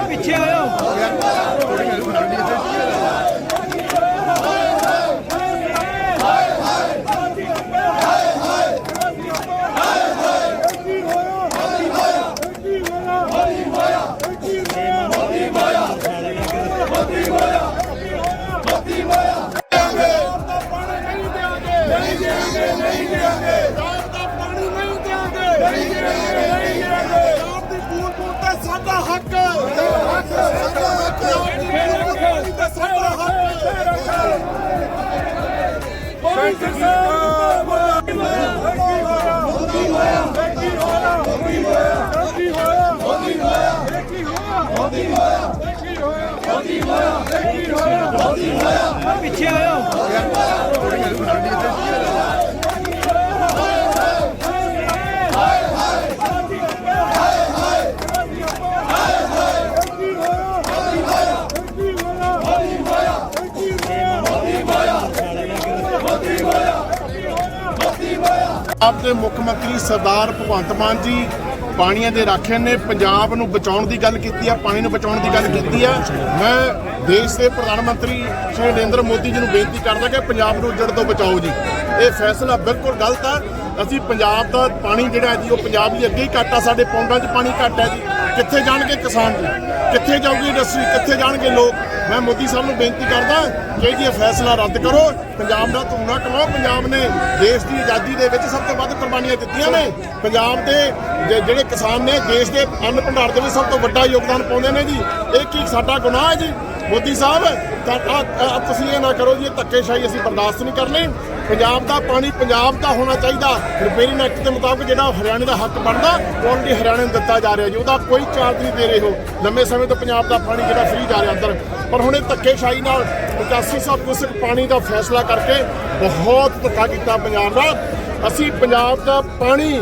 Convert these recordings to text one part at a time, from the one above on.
ਪਿੱਛੇ ਆਇਓ ਨਹੀਂ ਦੇਾਂਗੇ ਨਹੀਂ ਦੇਾਂਗੇ ਪਿੱਛੇ ਆਇਓ ਪੰਜਾਬ ਦੇ ਮੁੱਖ ਮੰਤਰੀ ਸਰਦਾਰ ਭਗਵੰਤ ਮਾਨ ਜੀ ਪਾਣੀਆਂ ਦੇ ਰਾਖੇ ਨੇ ਪੰਜਾਬ ਨੂੰ ਬਚਾਉਣ ਦੀ ਗੱਲ ਕੀਤੀ ਆ, ਪਾਣੀ ਨੂੰ ਬਚਾਉਣ ਦੀ ਗੱਲ ਕੀਤੀ ਆ। ਮੈਂ ਦੇਸ਼ ਦੇ ਪ੍ਰਧਾਨ ਮੰਤਰੀ ਸ਼੍ਰੀ ਨਰਿੰਦਰ ਮੋਦੀ ਜੀ ਨੂੰ ਬੇਨਤੀ ਕਰਦਾ ਕਿ ਪੰਜਾਬ ਨੂੰ ਉੱਜੜ ਤੋਂ ਬਚਾਓ ਜੀ। ਇਹ ਫੈਸਲਾ ਬਿਲਕੁਲ ਗਲਤ ਆ। ਅਸੀਂ ਪੰਜਾਬ ਦਾ ਪਾਣੀ ਜਿਹੜਾ ਹੈ ਜੀ, ਉਹ ਪੰਜਾਬ ਦੀ ਅੱਗੇ ਹੀ ਘੱਟ ਆ, ਸਾਡੇ ਪੌਂਡਾਂ 'ਚ ਪਾਣੀ ਘੱਟ ਹੈ ਜੀ। ਕਿੱਥੇ ਜਾਣਗੇ ਕਿਸਾਨ ਜੀ? ਕਿੱਥੇ ਜਾਊਗੀ ਇੰਡਸਟਰੀ ਕਿੱਥੇ ਜਾਣਗੇ ਲੋਕ? ਮੈਂ ਮੋਦੀ ਸਾਹਿਬ ਨੂੰ ਬੇਨਤੀ ਕਰਦਾ ਕਿ ਜੀ ਇਹ ਫੈਸਲਾ ਰੱਦ ਕਰੋ। ਪੰਜਾਬ ਦਾ ਧੂਣਾ ਕਮਾਓ ਪੰਜਾਬ ਨੇ ਦੇਸ਼ ਦੀ ਆਜ਼ਾਦੀ ਦੇ ਵਿੱਚ ਸਭ ਤੋਂ ਵੱਧ ਕੁਰਬਾਨੀਆਂ ਦਿੱਤੀਆਂ ਨੇ। ਪੰਜਾਬ ਦੇ ਜਿਹੜੇ ਕਿਸਾਨ ਨੇ, ਦੇਸ਼ ਦੇ ਅੰਨ ਭੰਡਾਰ ਦੇ ਵਿੱਚ ਸਭ ਤੋਂ ਵੱਡਾ ਯੋਗਦਾਨ ਪਾਉਂਦੇ ਨੇ ਜੀ। ਇਹ ਕੀ ਸਾਡਾ ਗੁਨਾਹ ਹੈ ਜੀ? ਮੋਦੀ ਸਾਹਿਬ, ਤਾਂ ਤੁਸੀਂ ਇਹ ਨਾ ਕਰੋ ਜੀ, ਇਹ ਧੱਕੇਸ਼ਾਹੀ ਅਸੀਂ ਬਰਦਾਸ਼ਤ ਨਹੀਂ ਕਰਨੀ। ਪੰਜਾਬ ਦਾ ਪਾਣੀ ਪੰਜਾਬ ਦਾ ਹੋਣਾ ਚਾਹੀਦਾ। ਰਿਪੇਅਰਿੰਗ ਐਕਟ ਦੇ ਮੁਤਾਬਕ ਜਿਹੜਾ ਹਰਿਆਣੇ ਦਾ ਹੱਕ ਬਣਦਾ ਉਹ ਹਰਿਆਣੇ ਨੂੰ ਦਿੱਤਾ ਜਾ ਰਿਹਾ ਜੀ। ਉਹਦਾ ਕੋਈ ਚਾਰਜ ਨਹੀਂ ਦੇ ਰਹੇ ਹੋ ਲੰਮੇ ਸਮੇਂ ਤੋਂ ਪੰਜਾਬ ਦਾ ਪਾਣੀ ਜਿਹੜਾ ਫ੍ਰੀ ਜਾ ਰਿਹਾ ਅੰਦਰ। ਪਰ ਹੁਣ ਇਹ ਧੱਕੇਸ਼ਾਹੀ ਨਾਲ 8500 ਕਿਊਸਕ ਪਾਣੀ ਦਾ ਫੈਸਲਾ ਕਰਕੇ ਬਹੁਤ ਧੱਕਾ ਕੀਤਾ ਪੰਜਾਬ ਦਾ ਅਸੀਂ ਪੰਜਾਬ ਦਾ ਪਾਣੀ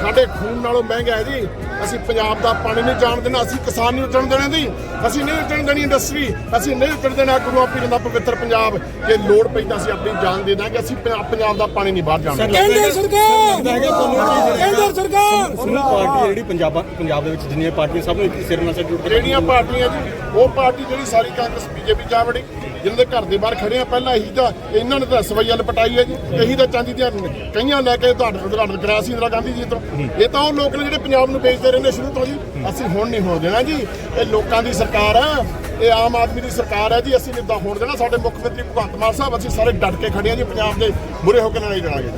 ਸਾਡੇ ਖੂਨ ਨਾਲੋਂ ਮਹਿੰਗਾ ਹੈ ਜੀ। ਅਸੀਂ ਪੰਜਾਬ ਦਾ ਪਾਣੀ ਨਹੀਂ ਜਾਣ ਦੇਣਾ ਅਸੀਂ ਕਿਸਾਨ ਨਹੀਂ ਉੱਜਣ ਦੇਣਾ ਜੀ ਅਸੀਂ ਨਹੀਂ ਉੱਜਣ ਦੇਣੀ ਇੰਡਸਟਰੀ ਅਸੀਂ ਨਹੀਂ ਉੱਜਣ ਦੇਣਾ ਗੁਰੂਆਂ ਪੀਰਾਂ ਦਾ ਪਵਿੱਤਰ ਪੰਜਾਬ ਜੇ ਲੋੜ ਪਈ ਤਾਂ ਅਸੀਂ ਆਪਣੀ ਜਾਨ ਦੇ ਦਾਂਗੇ ਅਸੀਂ ਪੰਜਾਬ ਪੰਜਾਬ ਦਾ ਪਾਣੀ ਨਹੀਂ ਬਾਹਰ ਜਾਣ ਦੇਣਾ ਕੇਂਦਰ ਸਰਕਾਰ ਕੇਂਦਰ ਸਰਕਾਰ ਸੁਣੋ ਪਾਰਟੀ ਜਿਹੜੀ ਪੰਜਾਬ ਪੰਜਾਬ ਦੇ ਵਿੱਚ ਜਿੰਨੀਆਂ ਪਾਰਟੀਆਂ ਸਭ ਨੂੰ ਇੱਕ ਸਿਰ ਨਾਲ ਜੋੜ ਕੇ ਜਿਹੜੀਆਂ ਪਾਰਟੀਆਂ ਜੀ ਉਹ ਪਾਰਟੀ ਜਿਹੜੀ ਸਾਰੀ ਕਾਂਗਰਸ ਬੀਜੇਪੀ ਜਾ ਵੜੀ ਜਿਨ੍ਹਾਂ ਦੇ ਘਰ ਦੇ ਬਾਹਰ ਖੜੇ ਆ, ਪਹਿਲਾਂ ਇਹੀ ਤਾਂ ਇਹਨਾਂ ਨੇ ਤਾਂ ਸਵਈਆ ਲਪਟਾਈ ਹੈ ਜੀ। ਇਹੀ ਤਾਂ ਚਾਂਦੀ ਦੀਆਂ ਕਈਆਂ ਲੈ ਕੇ ਤੁਹਾਡੇ ਉਦਘਾਟਨ ਕਰਾਇਆ ਸੀ ਇੰਦਰਾ ਗਾਂਧੀ ਜੀ ਤੋਂ। ਇਹ ਤਾਂ ਉਹ ਲੋਕ ਨੇ ਜਿਹੜੇ ਪੰਜਾਬ ਨੂੰ ਵੇਚਦੇ ਰਹਿੰਦੇ ਸ਼ੁਰੂ ਤੋਂ ਜੀ। ਅਸੀਂ ਹੁਣ ਨਹੀਂ ਹੋਣ ਦੇਣਾ ਜੀ। ਇਹ ਲੋਕਾਂ ਦੀ ਸਰਕਾਰ ਆ। ਇਹ ਆਮ ਆਦਮੀ ਦੀ ਸਰਕਾਰ ਹੈ ਜੀ। ਅਸੀਂ ਨਹੀਂ ਹੋਣ ਦੇਣਾ। ਸਾਡੇ ਮੁੱਖ ਮੰਤਰੀ ਭਗਵੰਤ ਮਾਨ ਸਾਹਿਬ, ਅਸੀਂ ਸਾਰੇ ਡਟ ਕੇ ਖੜੇ ਆ ਜੀ। ਪੰਜਾਬ ਦੇ ਬੁਰੇ ਹੋ ਕੇ ਲੜਾਈ ਲੜਾਂਗੇ